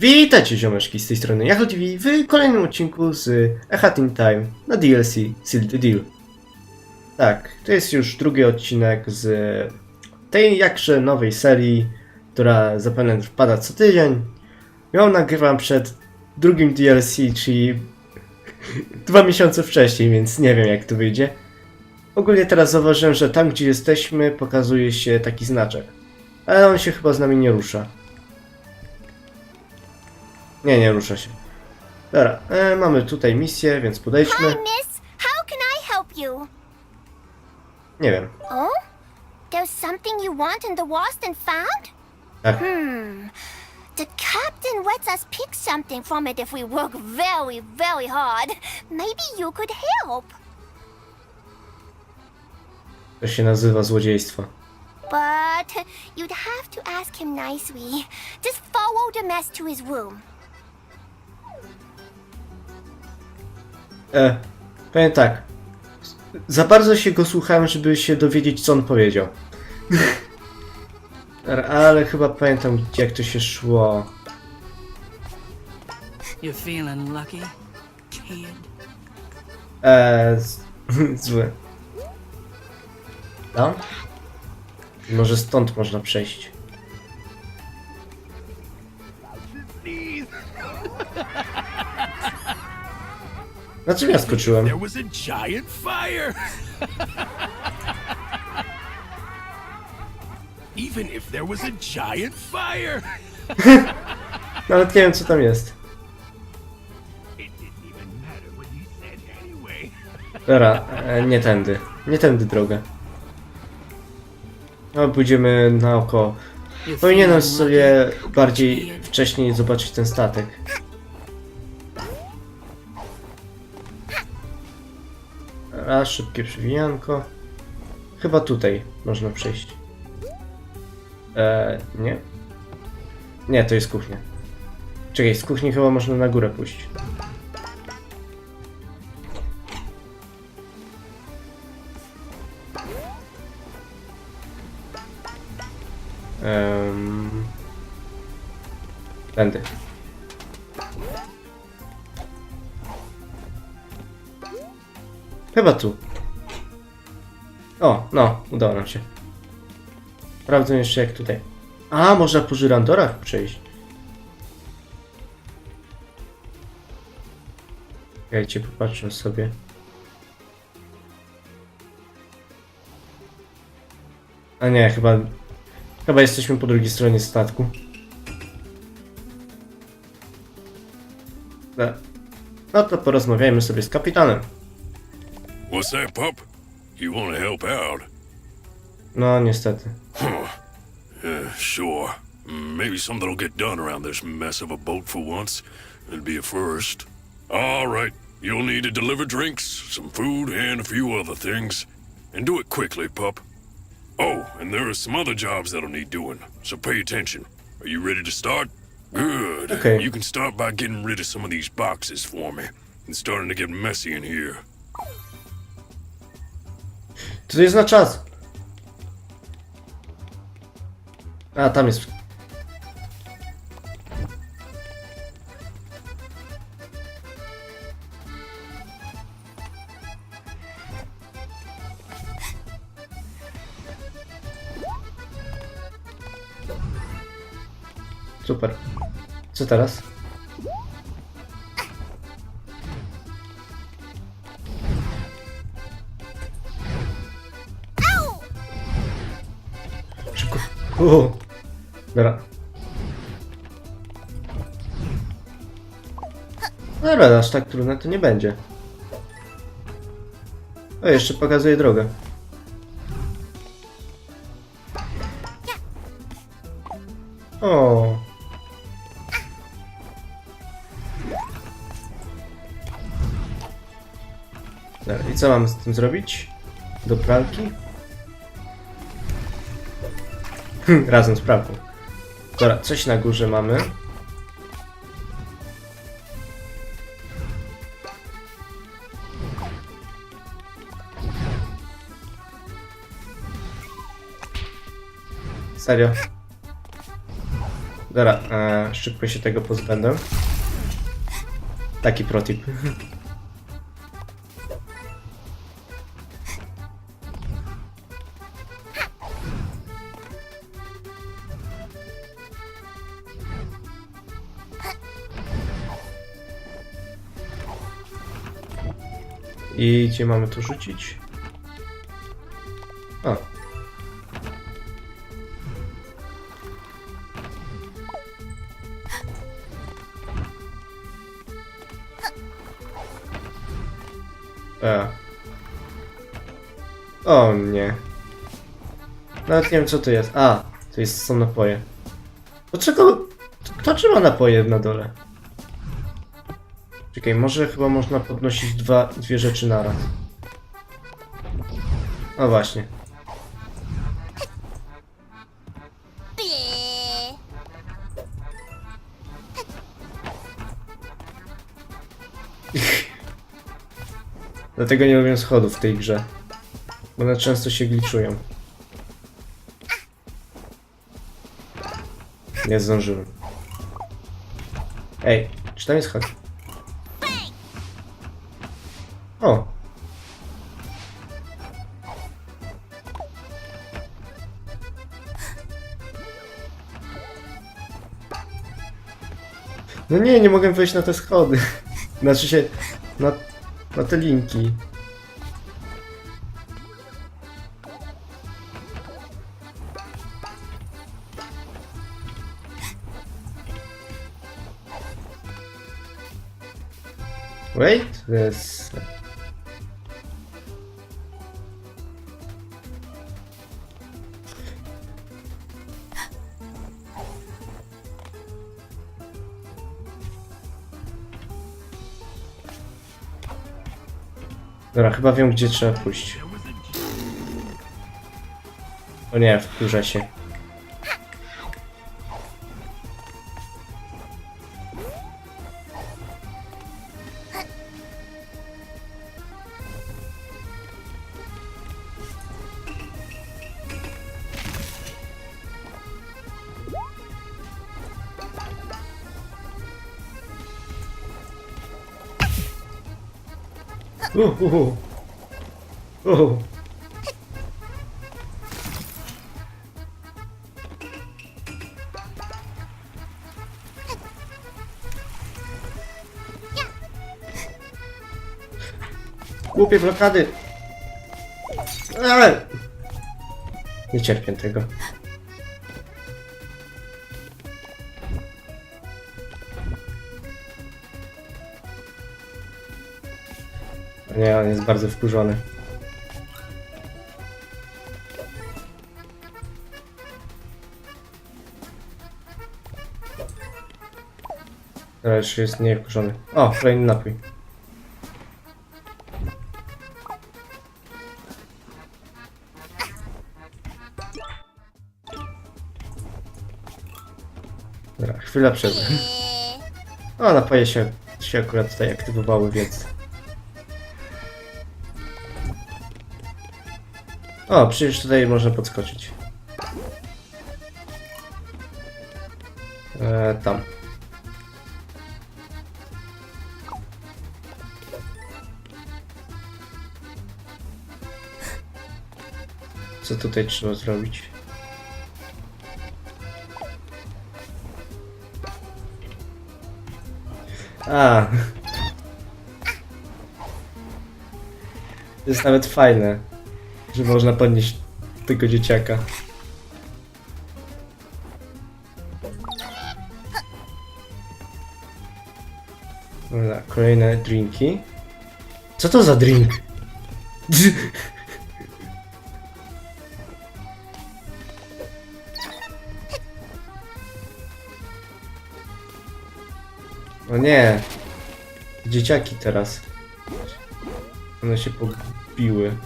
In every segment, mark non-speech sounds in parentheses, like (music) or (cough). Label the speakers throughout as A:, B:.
A: Witajcie ziomeczki z tej strony Yahoo TV w kolejnym odcinku z Echa Team Time na DLC Seal the Deal. Tak, to jest już drugi odcinek z tej jakże nowej serii, która zapewne wpada co tydzień. Ją nagrywam przed drugim DLC, czyli (laughs) dwa miesiące wcześniej, więc nie wiem jak to wyjdzie. Ogólnie teraz zauważyłem, że tam gdzie jesteśmy pokazuje się taki znaczek, ale on się chyba z nami nie rusza. Nie, nie rusza się. Dobra, e, mamy tutaj misję, więc podejdźmy.
B: Hi, miss. How can I help you?
A: Nie wiem.
B: Oh? There's something you want in the Lost and Found?
A: Tak.
B: Hmm. The captain lets us pick something from it if we work very, very hard. Maybe you could help.
A: To się nazywa złodziejstwo.
B: But you'd have to ask him nicely. Just follow the mess to his room.
A: E, powiem tak. Za bardzo się go słuchałem, żeby się dowiedzieć, co on powiedział. Ale chyba pamiętam, jak to się szło.
C: You feeling lucky, kid?
A: E, z, (laughs) zły. No? Może stąd można przejść. Na czym ja skoczyłem?
D: There was a giant fire! Even if there was a giant fire! (laughs)
A: Nawet nie wiem, co tam jest.
D: It didn't even matter what you said anyway.
A: Dobra, e, nie tędy. Nie tędy drogę. No, pójdziemy naokoło. Powinienem sobie bardziej wcześniej zobaczyć ten statek. Raz, szybkie przewijanko. Chyba tutaj można przejść. Eee, nie? Nie, to jest kuchnia. Czekaj, z kuchni chyba można na górę pójść. Um, tędy. Chyba tu. O, no, udało nam się. Sprawdzę jeszcze jak tutaj. A, można po żyrandorach przejść. Czekajcie, popatrzę sobie. A nie, chyba Chyba jesteśmy po drugiej stronie statku. No, no to porozmawiajmy sobie z kapitanem.
D: What's that, pup? You want to help out?
A: No, niestety.
D: Yeah, sure. Maybe something will get done around this mess of a boat for once. It'd be a first. All right. You'll need to deliver drinks, some food, and a few other things. And do it quickly, pup. Oh, and there are some other jobs that'll need doing, so pay attention. Are you ready to start? Good.
A: Okay.
D: You can start by getting rid of some of these boxes for me. It's starting to get messy in here.
A: To jest na czas. A, tam jest. Super. Co teraz? Uuu. Dobra. Dobra, aż tak trudne to nie będzie. O, jeszcze pokazuje drogę. O. Dobra, i co mamy z tym zrobić? Do pralki? (laughs) Razem z pralką. Dobra, coś na górze mamy. Serio. Dobra, e, szybko się tego pozbędę. Taki protip. (laughs) I gdzie mamy to rzucić? O. E. O nie. Nawet nie wiem co to jest. A, to jest, są napoje. Dlaczego? Kto trzyma napoje na dole? Czekaj, może chyba można podnosić dwa, dwie rzeczy naraz. O właśnie. (laughs) Dlatego nie lubię schodów w tej grze. Bo one często się gliczują. Nie zdążyłem. Ej, czy tam jest hak? No nie, nie mogę wejść na te schody. (laughs) Znaczy się, na, na te linki. Wait, this. Dobra, chyba wiem, gdzie trzeba pójść. O nie, wkurza się. Uh, uh, uh. Uh. Głupie blokady! Eee! Nie cierpię tego. Nie, on jest bardzo wkurzony. Teraz już jest nie wkurzony. O, kolejny napój. Dobra, chwila przerwy. O, napoje się, się akurat tutaj aktywowały, więc... O, przecież tutaj można podskoczyć. E, tam. Co tutaj trzeba zrobić? A. To jest nawet fajne, że można podnieść tego dzieciaka. Dobra, kolejne drinki. Co to za drink? O nie. Dzieciaki teraz. One się pobiły.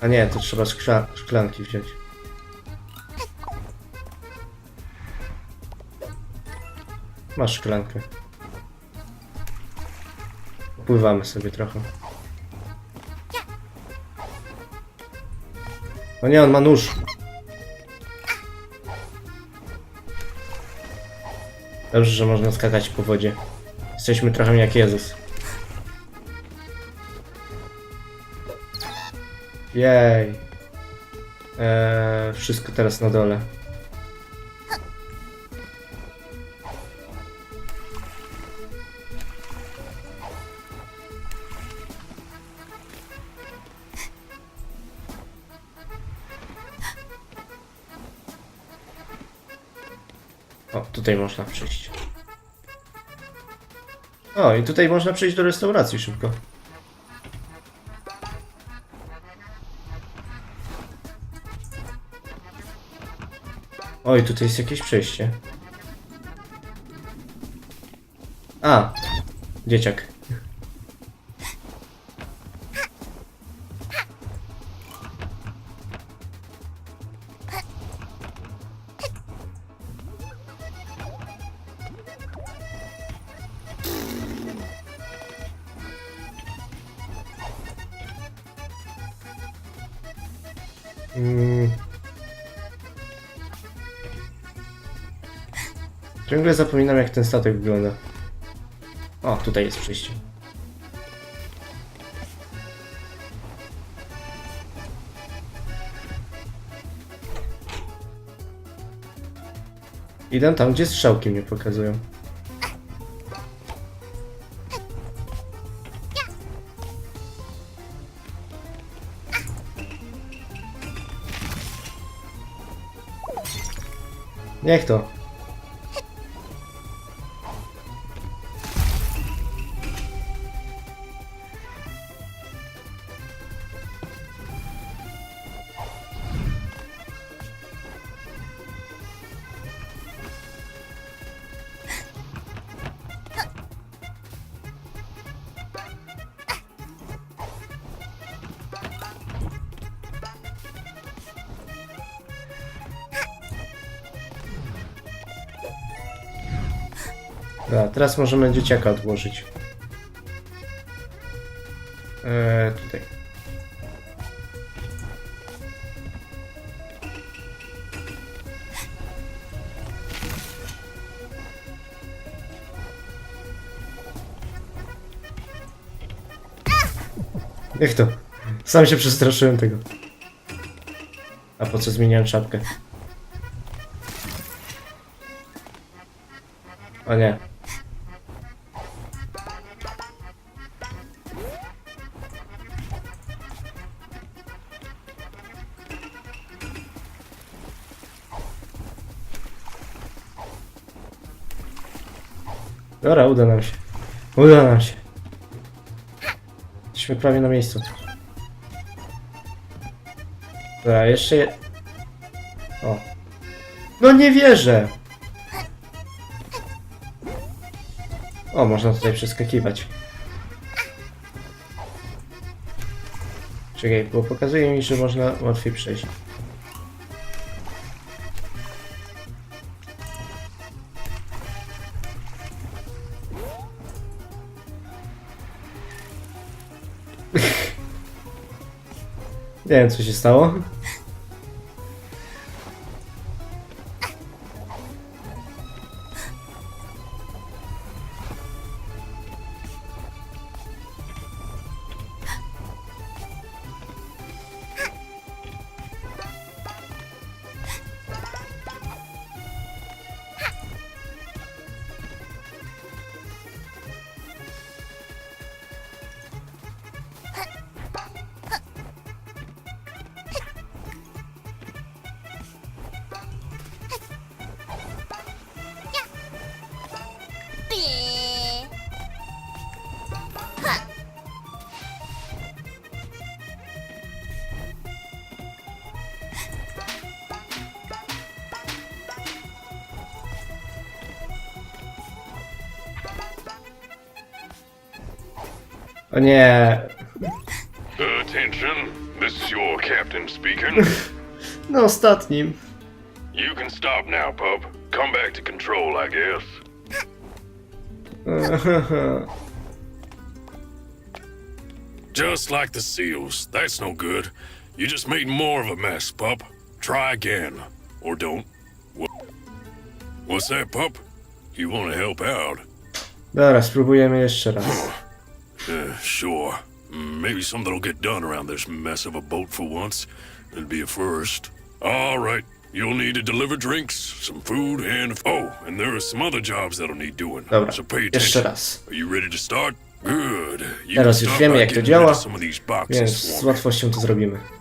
A: A nie, to trzeba szkla szklanki wziąć. Masz szklankę. Pływamy sobie trochę. O nie, on ma nóż. Dobrze, że można skakać po wodzie. Jesteśmy trochę jak Jezus. Jej. Eee, wszystko teraz na dole. O, tutaj można przejść. O, i tutaj można przejść do restauracji szybko. Oj, tutaj jest jakieś przejście. A, dzieciak. Ciągle zapominam jak ten statek wygląda. O, tutaj jest przejście. Idę tam, gdzie strzałki mnie pokazują. Niech to. Dobra, teraz możemy dzieciaka odłożyć. Eee, tutaj. Jak to? Sam się przestraszyłem tego. A po co zmieniałem czapkę? O nie. Dobra, uda nam się. Uda nam się. Jesteśmy prawie na miejscu. Dobra, jeszcze je... O. No nie wierzę! O, można tutaj przeskakiwać. Czekaj, bo pokazuje mi, że można łatwiej przejść. Nie wiem, co się stało. O nie.
D: Attention, this is your captain speaking. (laughs)
A: No ostatnim.
D: you can stop now, pup. Come back to control, I guess. (laughs) Just like the seals. That's no good. You just made more of a mess, pup. Try again. Or don't. Wha- What's that, pup? you want to help out.
A: Dobra, spróbujemy jeszcze raz. (laughs)
D: Uh, sure. Maybe something will get done around this mess of a boat for once. It'd be a first. All right. You'll need to deliver drinks, some food, and oh, and there are some other jobs that'll need doing.
A: Dobra,
D: So pay
A: jeszcze raz.
D: Are you ready to start? Good. You
A: Teraz już wiemy, jak to działa, Więc z łatwością to zrobimy.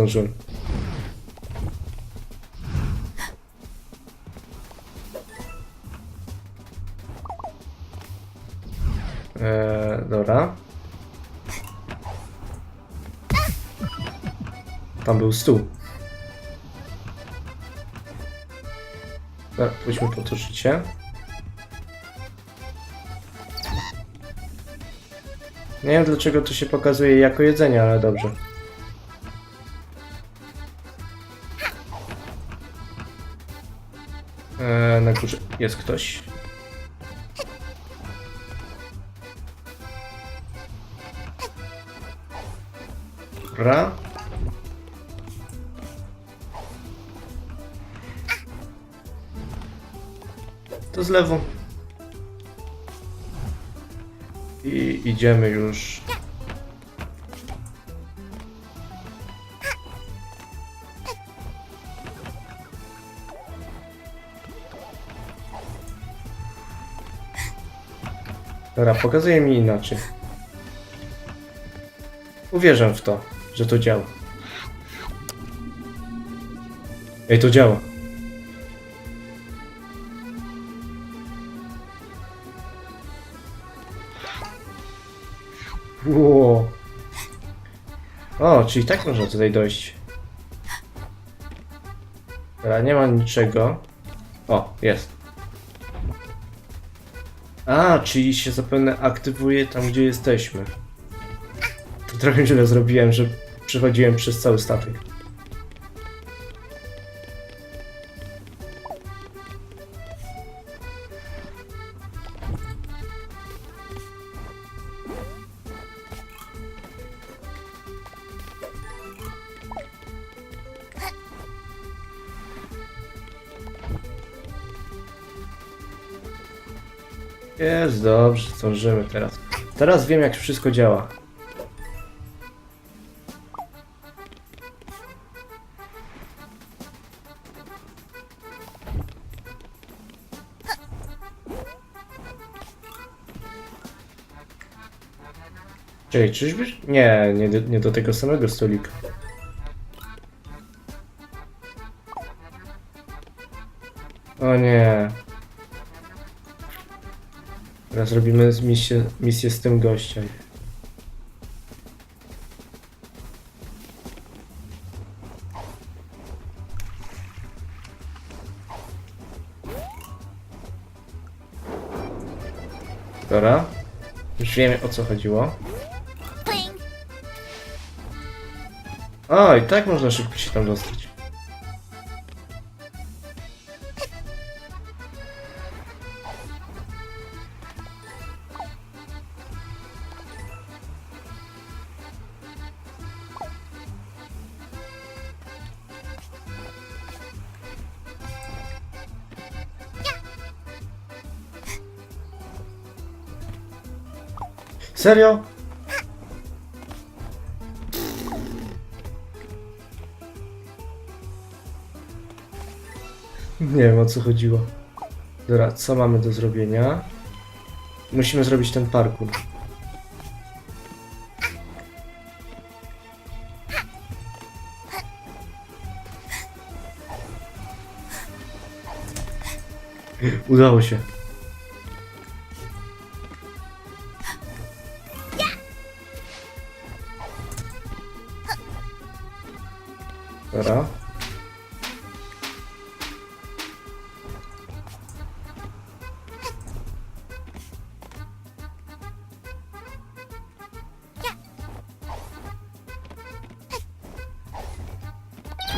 A: Zdążyłem. Eee, dobra. Tam był stół. Dobra, pójdźmy po to życie. Nie wiem dlaczego to się pokazuje jako jedzenie, ale dobrze. Jest ktoś. Dobra. To z lewo. I idziemy już. Dobra, pokazuje mi inaczej. Uwierzę w to, że to działa. Ej, to działa. Ło. O, czyli tak można tutaj dojść. Dobra, nie ma niczego. O, jest. A, czyli się zapewne aktywuje tam, gdzie jesteśmy. To trochę źle zrobiłem, że przechodziłem przez cały statek. Jest dobrze, zdążymy teraz. Teraz wiem, jak wszystko działa. Czekaj, czyżby? Nie, nie, nie do tego samego stolika. Teraz robimy z- misję, misję z tym gościem. Dobra. Już wiemy o co chodziło. O, i tak można szybko się tam dostać. Serio? Nie wiem o co chodziło. Dobra, co mamy do zrobienia? Musimy zrobić ten parkour. Udało się.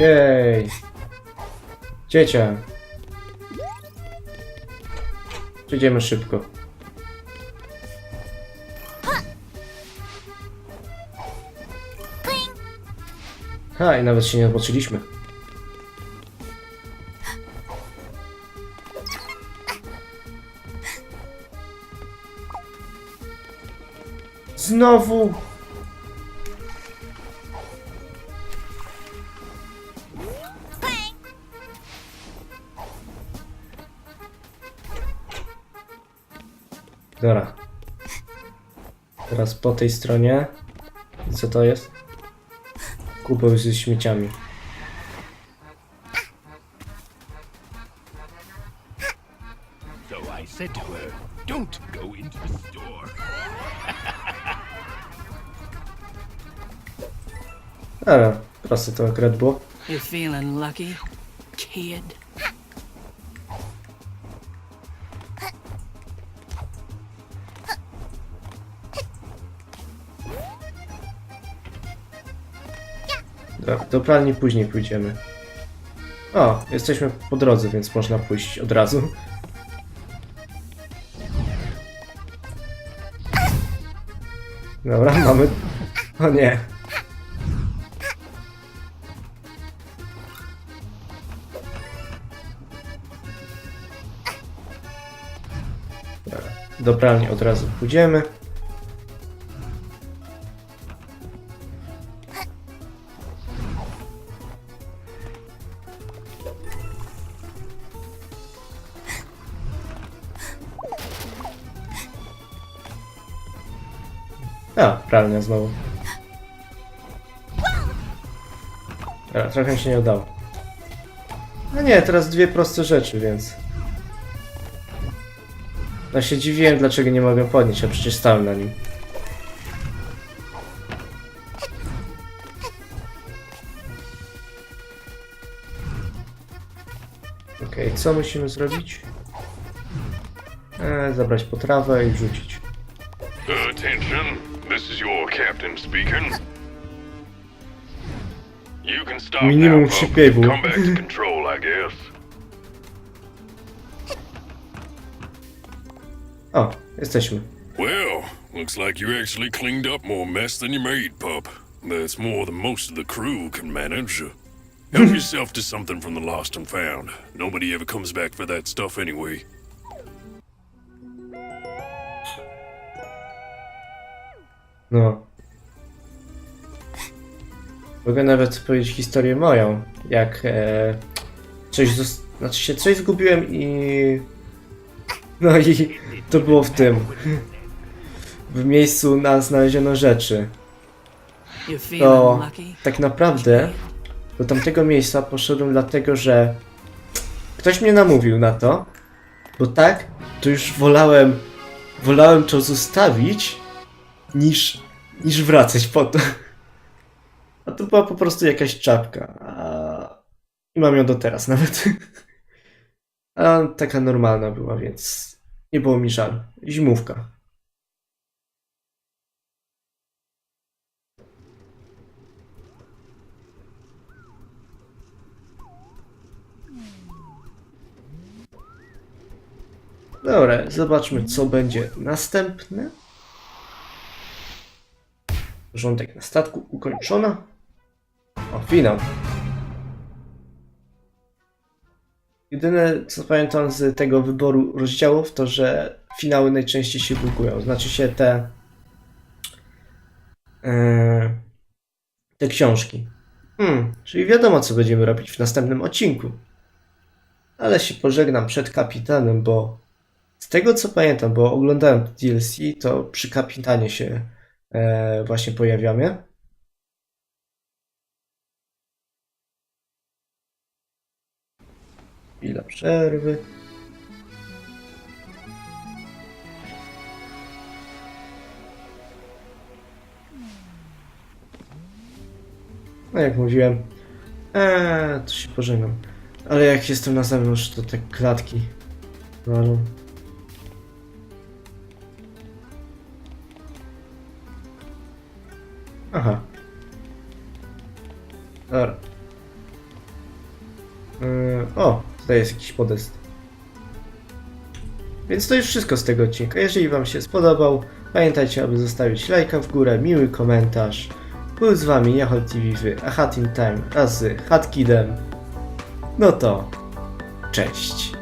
A: Jej. Ciecia. Przejdziemy szybko. Ha, i nawet się nie zobaczyliśmy. Znowu! Dobra. Teraz po tej stronie. I Co to jest? Kubeł ze śmieciami.
E: So I said to her, don't go into the store.
A: Dobra, proste to akurat było.
C: You feeling lucky, kid?
A: Dobra, do pralni później pójdziemy. O, jesteśmy po drodze, więc można pójść od razu. Dobra, mamy... O nie. Do pralni od razu pójdziemy. A, pralnia znowu. Dobra, trochę mi się nie udało. No nie, teraz dwie proste rzeczy, więc... No się dziwiłem, dlaczego nie mogę podnieść, a przecież stałem na nim. Okej, co musimy zrobić? Eee, zabrać potrawę i wrzucić. Minimum
D: now,
A: trzy
D: pup.
A: cable.
D: Come back to control, I guess. (laughs)
A: Oh, o, jesteśmy.
D: Well, looks like you actually cleaned up more mess than you made, pup. That's more than most of the crew can manage. Help (laughs) yourself to something from the lost and found. Nobody ever comes back for that stuff anyway.
A: No. Mogę nawet powiedzieć historię moją, jak e, coś, znaczy się coś zgubiłem i no i to było w tym w miejscu na znaleziono rzeczy. To tak naprawdę do tamtego miejsca poszedłem dlatego, że ktoś mnie namówił na to, bo tak, to już wolałem wolałem to zostawić niż, niż wracać po to. A to była po prostu jakaś czapka. A... I mam ją do teraz nawet. (laughs) A taka normalna była, więc nie było mi żal. Zimówka. Dobra, zobaczmy co będzie następne. Porządek na statku ukończono. O, finał. Jedyne co pamiętam z tego wyboru rozdziałów to, że finały najczęściej się bugują. Znaczy się te e, te książki. Hmm, czyli wiadomo co będziemy robić w następnym odcinku. Ale się pożegnam przed kapitanem, bo z tego co pamiętam, bo oglądałem DLC, to przy kapitanie się e, właśnie pojawiamy. Chwila przerwy. No jak mówiłem, eee, to się pożegnam. Ale jak jestem na zewnątrz, to te klatki walą. Aha. Dobra. Yy, o, tutaj jest jakiś podest. Więc to już wszystko z tego odcinka. Jeżeli Wam się spodobał, pamiętajcie, aby zostawić lajka w górę, miły komentarz. Był z Wami Jachol TV A Hat in Time wraz z Hatkidem. No to, cześć.